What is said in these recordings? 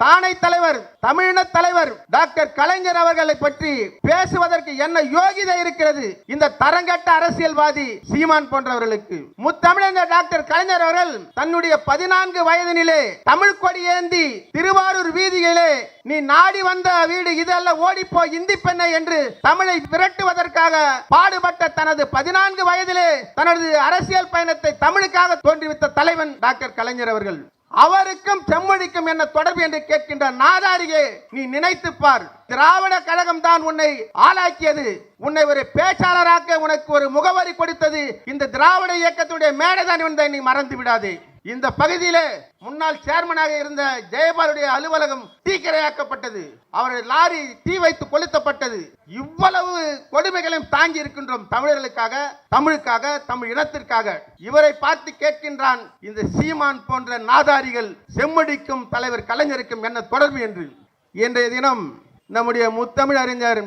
தானை தலைவர் தமிழின தலைவர் டாக்டர் கலைஞர் அவர்களை பற்றி பேசுவதற்கு என்ன யோகிதை இருக்கிறது? இந்த தரங்கட்ட அரசியல்வாதி சீமான் போன்றவர்களுக்கு. முத்தமிழர் டாக்டர் கலைஞர் அவர்கள் தன்னுடைய பதினான்கு வயதினிலே தமிழ் கொடி ஏந்தி திருவாரூர் வீதியிலே நீ நாடி வந்த வீடு இதெல்லாம் ஓடிப்போ இந்தி பெண்ணை என்று தமிழை விரட்டுவதற்காக பாடுபட்ட தனது பதினான்கு வயதிலே தனது அரசியல் பயணத்தை தமிழுக்காக தோன்றிவித்த தலைவன் டாக்டர் கலைஞர் அவர்கள். அவருக்கும் செம்மொழிக்கும் என்ன தொடர்பு என்று கேட்கின்ற நாதாரியே நீ நினைத்து பார். திராவிட கழகம் தான் உன்னை ஆளாக்கியது. உன்னை ஒரு பேச்சாளராக்க உனக்கு ஒரு முகவரி கொடுத்தது. இந்த திராவிட இயக்கத்துடைய மேடைதான் என்பதை நீ மறந்து விடாதே. இந்த பகுதியிலே முன்னாள் சேர்மனாக இருந்த ஜெயபாலுடைய அலுவலகம் தீக்கிரையாக்கப்பட்டது. அவருடைய லாரி தீ வைத்து கொளுத்தப்பட்டது. இவ்வளவு கொடுமைகளையும் தாங்கி இருக்கின்றோம் தமிழர்களுக்காக தமிழுக்காக தமிழ் இனத்திற்காக. இவரை பார்த்து கேட்கின்றான் இந்த சீமான் போன்ற நாதாரிகள் செம்மடிக்கும் தலைவர் கலைஞருக்கும் என்ன தொடர்பு என்று? இன்றைய தினம் நம்முடைய முத்தமிழ் அறிஞர்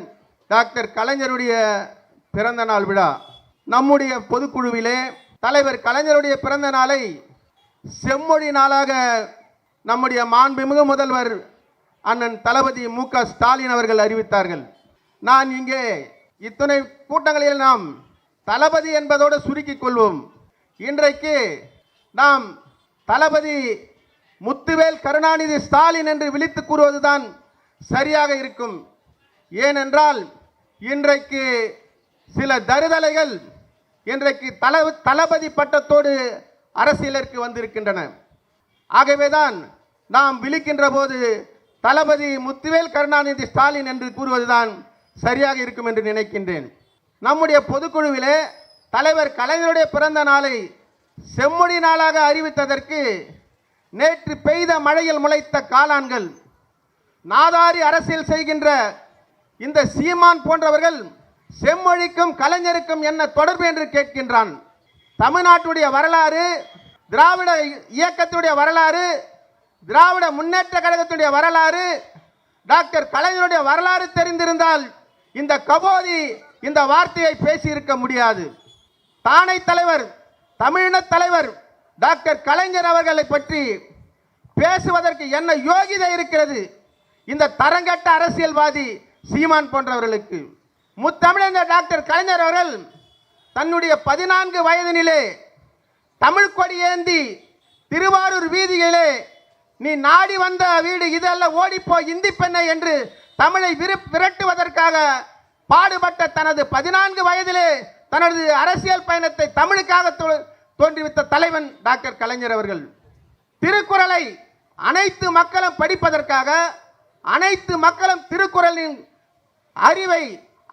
டாக்டர் கலைஞருடைய பிறந்த நாள் விழா. நம்முடைய பொதுக்குழுவிலே தலைவர் கலைஞருடைய பிறந்த நாளை செம்மொழி நாளாக நம்முடைய மாண்புமிகு முதல்வர் அண்ணன் தளபதி மு க ஸ்டாலின் அவர்கள் அறிவித்தார்கள். நான் இங்கே இத்தனை கூட்டங்களில் நாம் தளபதி என்பதோடு சுருக்கிக் கொள்வோம். இன்றைக்கு நாம் தளபதி முத்துவேல் கருணாநிதி ஸ்டாலின் என்று விழித்து கூறுவதுதான் சரியாக இருக்கும். ஏனென்றால் இன்றைக்கு சில தருதலைகள் இன்றைக்கு தள தளபதி பட்டத்தோடு அரசியலிற்கு வந்திருக்கின்றன. ஆகவேதான் நாம் விழிக்கின்ற போது தளபதி முத்துவேல் கருணாநிதி ஸ்டாலின் என்று கூறுவதுதான் சரியாக இருக்கும் என்று நினைக்கின்றேன். நம்முடைய பொதுக்குழுவிலே தலைவர் கலைஞருடைய பிறந்த நாளை செம்மொழி நாளாக அறிவித்ததற்கு நேற்று பெய்த மழையில் முளைத்த காளான்கள் நாதாரி அரசியல் செய்கின்ற இந்த சீமான் போன்றவர்கள் செம்மொழிக்கும் கலைஞருக்கும் என்ன தொடர்பு என்று கேட்கின்றான். தமிழ்நாட்டுடைய வரலாறு திராவிட இயக்கத்துடைய வரலாறு திராவிட முன்னேற்ற கழகத்துடைய வரலாறு டாக்டர் கலைஞருடைய வரலாறு தெரிந்திருந்தால் இந்த கபோதி இந்த வார்த்தையை பேசியிருக்க முடியாது. தானை தலைவர் தமிழின தலைவர் டாக்டர் கலைஞர் அவர்களை பற்றி பேசுவதற்கு என்ன யோகிதை இருக்கிறது? இந்த தரங்கட்ட அரசியல்வாதி சீமான் போன்றவர்களுக்கு. முத்தமிழர் டாக்டர் கலைஞர் அவர்கள் தன்னுடைய பதினான்கு வயதினிலே தமிழ் கொடி ஏந்தி திருவாரூர் வீதியிலே நீ நாடி வந்த வீடு இதல்ல ஓடிப்போ இந்தி பெண்ணை என்று தமிழை விரு விரட்டுவதற்காக பாடுபட்ட தனது பதினான்கு வயதிலே தனது அரசியல் பயணத்தை தமிழுக்காக தோ- தோன்றிவித்த தலைவன் டாக்டர் கலைஞர் அவர்கள். திருக்குறளை அனைத்து மக்களும் படிப்பதற்காக அனைத்து மக்களும் திருக்குறளின் அறிவை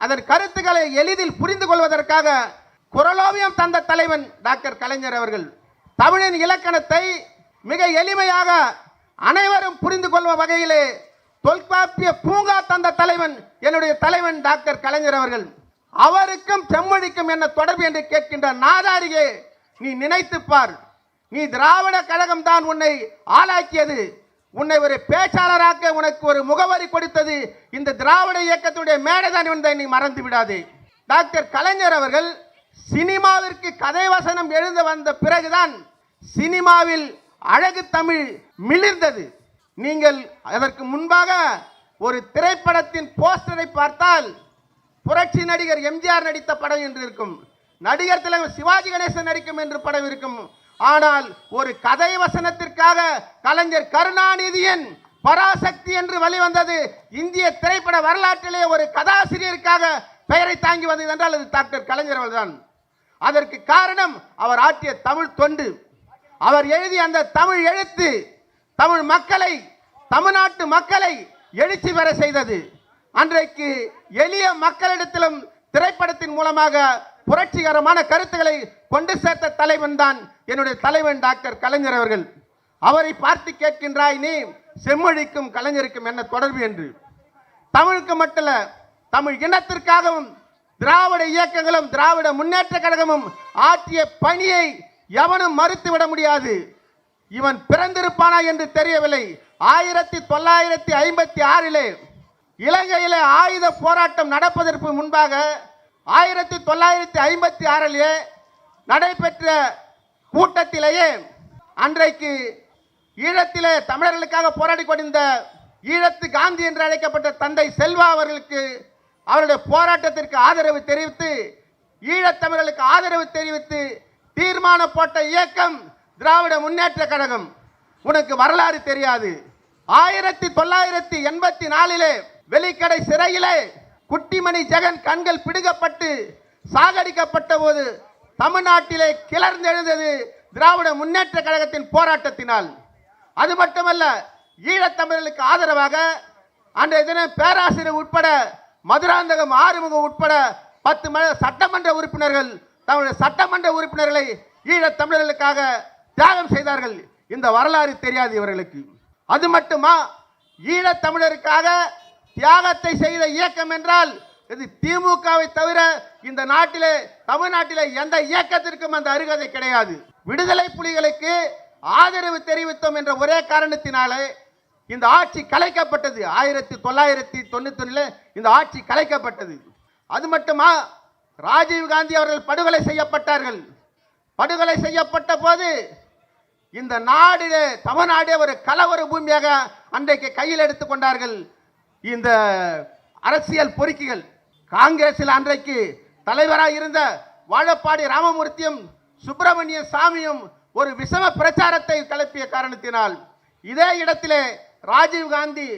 அதன் கருத்துக்களை எளிதில் புரிந்து கொள்வதற்காக குரலோவியம் தந்த தலைவன் டாக்டர் கலைஞர் அவர்கள் தமிழின் இலக்கணத்தை மிக எளிமையாக அனைவரும் புரிந்து கொள்ளும் வகையிலே தொல்காப்பிய பூங்கா தந்த தலைவன் என்னுடைய தலைவன் டாக்டர் கலைஞர் அவர்கள். அவருக்கும் செம்மொழிக்கும் என்ன தொடர்பு என்று கேட்கின்ற நாதாரியே நீ நினைத்துப்பார் நீ திராவிட கழகம் தான் உன்னை ஆளாக்கியது. உன்னை ஒரு பேச்சாளராக்க உனக்கு ஒரு முகவரி கொடுத்தது. இந்த திராவிட இயக்கத்துடைய மேடைதான் என்பதை நீ மறந்து விடாதே. டாக்டர் கலைஞர் அவர்கள் சினிமாவிற்கு கதை வசனம் எழுத வந்த பிறகுதான் சினிமாவில் அழகு தமிழ் மிளிர்ந்தது. நீங்கள் அதற்கு முன்பாக ஒரு திரைப்படத்தின் போஸ்டரை பார்த்தால் புரட்சி நடிகர் எம்ஜிஆர் நடித்த படம் என்று இருக்கும். நடிகர் தலைவர் சிவாஜி கணேசன் நடிக்கும் என்று படம் இருக்கும். ஆனால் ஒரு கதை வசனத்திற்காக கலைஞர் கருணாநிதியின் பராசக்தி என்று வெளிவந்தது. இந்திய திரைப்பட வரலாற்றிலே ஒரு கதாசிரியருக்காக பெயரை தாங்கி வந்தது என்றால் அது டாக்டர் கலைஞர் அவர்கள்தான் அதற்கு காரணம் அவர் ஆற்றிய தமிழ் தொண்டு. அவர் எழுதிய அந்த தமிழ் எழுத்து தமிழ் மக்களை தமிழ்நாட்டு மக்களை எழுச்சி பெற செய்தது. அன்றைக்கு எளிய மக்களிடத்திலும் திரைப்படத்தின் மூலமாக புரட்சிகரமான கருத்துக்களை கொண்டு சேர்த்த தலைவன் தான் என்னுடைய தலைவன் டாக்டர் கலைஞர் அவர்கள். அவரை பார்த்து கேட்கின்றாய் நீ செம்மொழிக்கும் கலைஞருக்கும் என்ன தொடர்பு என்று. தமிழுக்கு மட்டுமல்ல தமிழ் இனத்திற்காகவும் திராவிட இயக்கங்களும் திராவிட முன்னேற்ற கழகமும் ஆற்றிய பணியை எவனும் மறுத்துவிட முடியாது. இவன் பிறந்திருப்பானா என்று தெரியவில்லை. ஆயிரத்தி தொள்ளாயிரத்தி ஐம்பத்தி ஆறிலே இலங்கையிலே ஆயுத போராட்டம் நடப்பதற்கு முன்பாக ஆயிரத்தி தொள்ளாயிரத்தி ஐம்பத்தி ஆறிலே நடைபெற்ற கூட்டத்திலேயே அன்றைக்கு ஈழத்திலே தமிழர்களுக்காக போராடி கொண்டிருந்த ஈழத்து காந்தி என்று அழைக்கப்பட்ட தந்தை செல்வா அவர்களுக்கு அவருடைய போராட்டத்திற்கு ஆதரவு தெரிவித்து ஈழத்தமிழர்களுக்கு ஆதரவு தெரிவித்து தீர்மானம் போட்ட இயக்கம் திராவிட முன்னேற்ற கழகம். உனக்கு வரலாறு தெரியாது. ஆயிரத்தி தொள்ளாயிரத்தி எண்பத்தி நாலிலே வெளிக்கடை சிறையிலே குட்டிமணி ஜெகன் கண்கள் பிடுகப்பட்டு சாகடிக்கப்பட்ட போது தமிழ்நாட்டிலே கிளர்ந்தெழுந்தது திராவிட முன்னேற்ற கழகத்தின் போராட்டத்தினால். அது மட்டுமல்ல ஈழத்தமிழர்களுக்கு ஆதரவாக அன்றைய தினம் பேராசிரியர் உட்பட மதுராந்தகம் ஆறுமுகம் உட்பட பத்து ம சட்டமன்ற உறுப்பினர்கள் தங்களுடைய சட்டமன்ற உறுப்பினர்களை ஈழத் தமிழர்களுக்காக தியாகம் செய்தார்கள். இந்த வரலாறு தெரியாது இவர்களுக்கு. அது மட்டுமா ஈழத் தமிழருக்காக தியாகத்தை செய்த இயக்கம் என்றால் இது திமுகவை தவிர இந்த நாட்டிலே தமிழ்நாட்டிலே எந்த இயக்கத்திற்கும் அந்த அருகதை கிடையாது. விடுதலை புலிகளுக்கு ஆதரவு தெரிவித்தோம் என்ற ஒரே காரணத்தினாலே இந்த ஆட்சி கலைக்கப்பட்டது. ஆயிரத்தி தொள்ளாயிரத்தி தொண்ணூத்தொன்னில் இந்த ஆட்சி கலைக்கப்பட்டது. அது மட்டுமா? ராஜீவ் காந்தி அவர்கள் படுகொலை செய்யப்பட்டார்கள். படுகொலை செய்யப்பட்ட போது இந்த நாடிலே தமிழ்நாடே ஒரு கலவர பூமியாக அன்றைக்கு கையில் எடுத்து கொண்டார்கள். இந்த அரசியல் பொறுக்கிகள் காங்கிரஸில் அன்றைக்கு தலைவராக இருந்த வாழப்பாடி ராமமூர்த்தியும் சுப்பிரமணிய சாமியும் ஒரு விஷம பிரச்சாரத்தை கிளப்பிய காரணத்தினால் இதே இடத்திலே ராஜீவ் காந்தி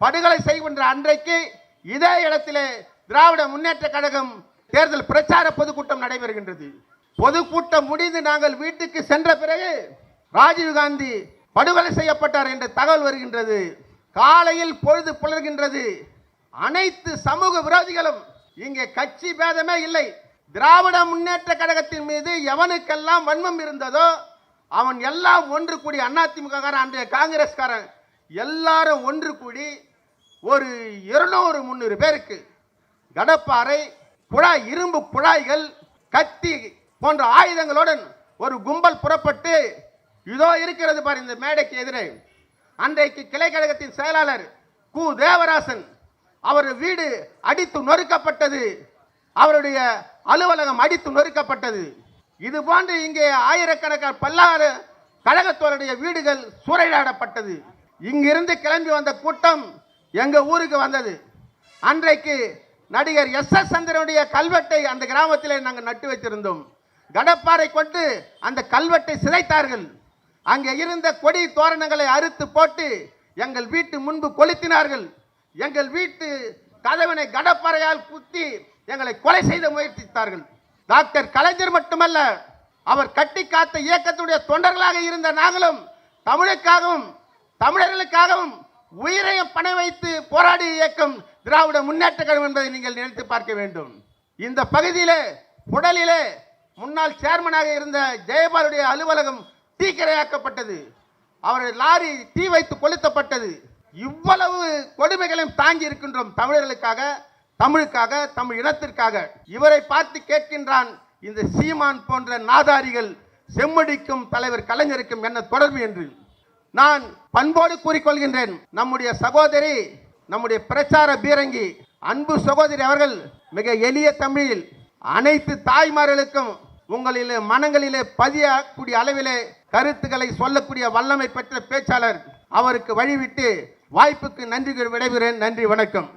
படுகொலை செய்கின்ற அன்றைக்கு இதே இடத்திலே திராவிட முன்னேற்ற கழகம் தேர்தல் பிரச்சார பொதுக்கூட்டம் நடைபெறுகின்றது. பொதுக்கூட்டம் முடிந்து நாங்கள் வீட்டுக்கு சென்ற பிறகு ராஜீவ் காந்தி படுகொலை செய்யப்பட்டார் என்ற தகவல் வருகின்றது. காலையில் பொழுது புலர்கின்றது. அனைத்து சமூக விரோதிகளும் இங்கே கட்சி பேதமே இல்லை. திராவிட முன்னேற்ற கழகத்தின் மீது எவனுக்கெல்லாம் வன்மம் இருந்ததோ அவன் எல்லாம் ஒன்று கூடி அதிமுக காரன் அன்றைய காங்கிரஸ்காரன் எல்லாரும் ஒன்று கூடி ஒரு இருநூறு முந்நூறு பேருக்கு கடப்பாறை குழாய் இரும்பு குழாய்கள் கத்தி போன்ற ஆயுதங்களுடன் ஒரு கும்பல் புறப்பட்டு இதோ இருக்கிறது பாரு இந்த மேடைக்கு எதிரே. அன்றைக்கு கிளை கழகத்தின் செயலாளர் கு. தேவராசன் அவர் வீடு அடித்து நொறுக்கப்பட்டது. அவருடைய அலுவலகம் அடித்து நொறுக்கப்பட்டது. இது போன்று இங்கே ஆயிரக்கணக்கான பல்லாறு கழகத்தோருடைய வீடுகள் சூறையாடப்பட்டது. இங்கிருந்து கிளம்பி வந்த கூட்டம் எங்கள் ஊருக்கு வந்தது. அன்றைக்கு நடிகர் எஸ் எஸ் சந்திரனுடைய கல்வெட்டை அந்த கிராமத்தில் நாங்கள் நட்டு வைத்திருந்தோம். கடப்பாறை கொண்டு அந்த கல்வெட்டை சிதைத்தார்கள். அங்கே இருந்த கொடி தோரணங்களை அறுத்து போட்டு எங்கள் வீட்டு முன்பு கொளுத்தினார்கள். எங்கள் வீட்டு கதவனை கடப்பாறையால் குத்தி எங்களை கொலை செய்த முயற்சித்தார்கள். டாக்டர் கலைஞர் மட்டுமல்ல அவர் கட்டி காத்த இயக்கத்துடைய தொண்டர்களாக இருந்த நாங்களும் தமிழுக்காகவும் தமிழர்களுக்காகவும் உயிரையும் பண வைத்து போராடிய இயக்கம் திராவிட முன்னேற்ற கழகம் என்பதை நீங்கள் நினைத்து பார்க்க வேண்டும். இந்த பகுதியிலே உடலிலே முன்னாள் சேர்மனாக இருந்த ஜெயபாலுடைய அலுவலகம் தீக்கிரையாக்கப்பட்டது. அவரது லாரி தீ வைத்து கொளுத்தப்பட்டது. இவ்வளவு கொடுமைகளையும் தாங்கி இருக்கின்றோம் தமிழர்களுக்காக தமிழுக்காக தமிழ் இனத்திற்காக. இவரை பார்த்து கேட்கின்றான் இந்த சீமான் போன்ற நாதாரிகள் செம்மடிக்கும் தலைவர் கலைஞருக்கும் என்ன தொடர்பு என்று. நான் பண்போடு கூறிக்கொள்கின்றேன். நம்முடைய சகோதரி நம்முடைய பிரச்சார பீரங்கி அன்பு சகோதரி அவர்கள் மிக எளிய தமிழில் அனைத்து தாய்மார்களுக்கும் உங்களிலே மனங்களிலே பதியக்கூடிய அளவிலே கருத்துக்களை சொல்லக்கூடிய வல்லமை பெற்ற பேச்சாளர் அவருக்கு வழிவிட்டு வாய்ப்புக்கு நன்றி விடைபெறேன் நன்றி வணக்கம்.